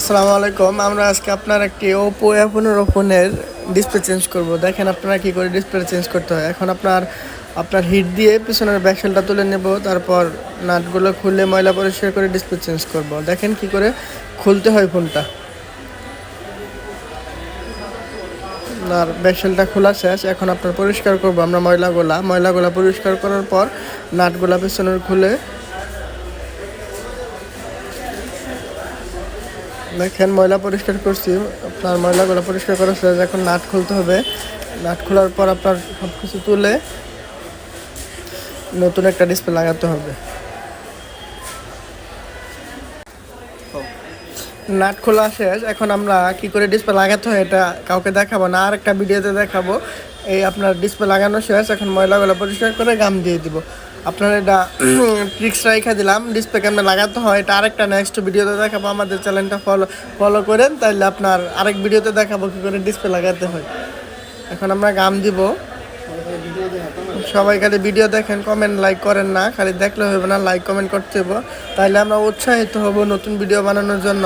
আসসালামু আলাইকুম। আমরা আজকে আপনার একটি ওপো এ পনেরো ফোনের ডিসপ্লে চেঞ্জ করব। দেখেন আপনারা কি করে ডিসপ্লে চেঞ্জ করতে হয়। এখন আপনার আপনার হিট দিয়ে পিছনের ব্যাকসেলটা তুলে নেব, তারপর নাটগুলো খুলে ময়লা পরিষ্কার করে ডিসপ্লে চেঞ্জ করব। দেখেন কি করে খুলতে হয় ফোনটা। আর ব্যাকসেলটা খোলা শেষ। এখন আপনার পরিষ্কার করব আমরা ময়লাগুলা। ময়লাগুলা পরিষ্কার করার পর নাটগুলা পিছনের খুলে দেখেন, ময়লা পরিষ্কার করছি। আপনার ময়লাগুলো পরিষ্কার করার শেষ এখন নাট খুলতে হবে। নাট খোলার পর আপনার সব কিছু তুলে নতুন একটা ডিসপ্লে লাগাতে হবে। নাট খোলা শেষ। এখন আমরা কি করে ডিসপ্লে লাগাতে হয় এটা কাউকে দেখাবো না আর একটা ভিডিওতে দেখাবো। এই আপনার ডিসপ্লে লাগানো শেষ। এখন ময়লাগুলো পরিষ্কার করে গাম দিয়ে দিব। আপনার এটা ট্রিক্স রাইখা দিলাম। ডিসপ্লে কেমন লাগাতে হয়। এটা আরেকটা নেক্সট ভিডিওতে দেখাবো। আমাদের চ্যানেলটা ফলো ফলো করেন তাহলে আপনার আরেক ভিডিওতে দেখাবো কী করে ডিসপ্লে লাগাতে হয়। এখন আমরা গাম দিব। সবাই খালি ভিডিও দেখেন কমেন্ট লাইক করেন না। খালি দেখলে হবে না লাইক কমেন্ট করতে হবে। তাইলে আমরা উৎসাহিত হব নতুন ভিডিও বানানোর জন্য।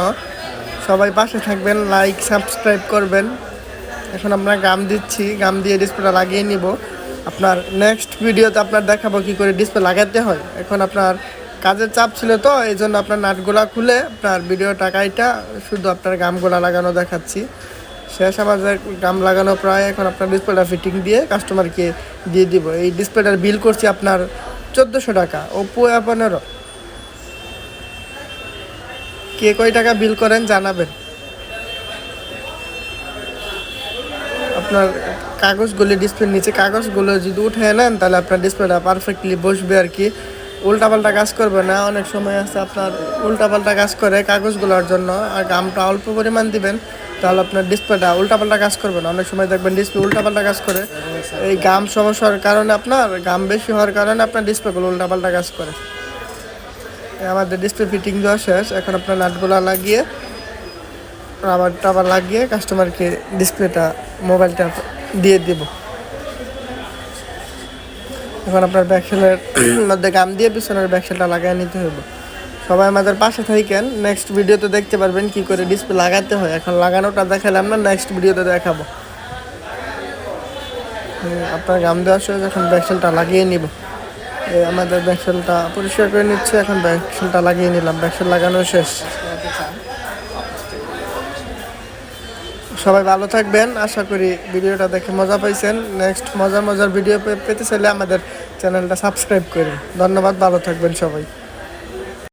সবাই পাশে থাকবেন লাইক সাবস্ক্রাইব করবেন। এখন আমরা গাম দিচ্ছি। গাম দিয়ে ডিসপ্লেটা লাগিয়ে নিব। আপনার নেক্সট ভিডিওতে আপনার দেখাবো কি করে ডিসপ্লে লাগাতে হয়। এখন আপনার কাজের চাপ ছিল তো, এই জন্য আপনার নাটগুলা খুলে আপনার ভিডিও টাকাইটা শুধু আপনার গামগুলা লাগানো দেখাচ্ছি। শেষ আমাদের গাম লাগানো প্রায় এখন আপনার ডিসপ্লেটা ফিটিং দিয়ে কাস্টমারকে দিয়ে দিব। এই ডিসপ্লেটার বিল করছি আপনার চোদ্দোশো টাকা ওপো এ পনেরো। কে কয় টাকা বিল করেন জানাবেন। আপনার কাগজগুলি ডিসপ্লের নিচে কাগজগুলো যদি উঠে নেন, তাহলে আপনার ডিসপ্লেটা পারফেক্টলি বসবে আর কি। উল্টাপাল্টা কাজ করবে না, অনেক সময় আছে আপনার উল্টাপাল্টা কাজ করে কাগজগুলোর জন্য, আর গামটা অল্প পরিমাণ দিবেন, তাহলে আপনার ডিসপ্লেটা উল্টাপাল্টা কাজ করবে না। অনেক সময় দেখবেন ডিসপ্লে উল্টাপাল্টা কাজ করে, এই গাম সমস্যার কারণে আপনার গাম বেশি হওয়ার কারণে আপনার ডিসপ্লেগুলো উল্টাপাল্টা কাজ করে। আমাদের ডিসপ্লে ফিটিং দেওয়া শেষ, এখন আপনার নাটগুলো লাগিয়ে রাবার টাবার লাগিয়ে কাস্টমারকে ডিসপ্লেটা মোবাইলটা দিয়ে দেব। এখন আপনার ব্যাকসেলের মধ্যে গাম দিয়ে পিছনের ব্যাকসেলটা লাগাই নিতে হবে সবাই আমাদের পাশে থাকেন নেক্সট ভিডিওতে দেখতে পারবেন কি করে ডিসপ্লে লাগাতে হয়। এখন লাগানোটা দেখালাম না নেক্সট ভিডিওতে দেখাবো। আপনার গাম দেওয়ার সময় এখন ব্যাকসেলটা লাগিয়ে নিব আমাদের ব্যাকসেলটা পরিষ্কার করে নিচ্ছে, এখন ব্যাকসেলটা লাগিয়ে নিলাম। ব্যাকসেল লাগানো শেষ করাতে চান সবাই ভালো থাকবেন। আশা করি ভিডিওটা দেখে মজা পাইছেন। নেক্সট মজার মজার ভিডিও পেতে চাইলে আমাদের চ্যানেলটা সাবস্ক্রাইব করুন। ধন্যবাদ, ভালো থাকবেন সবাই।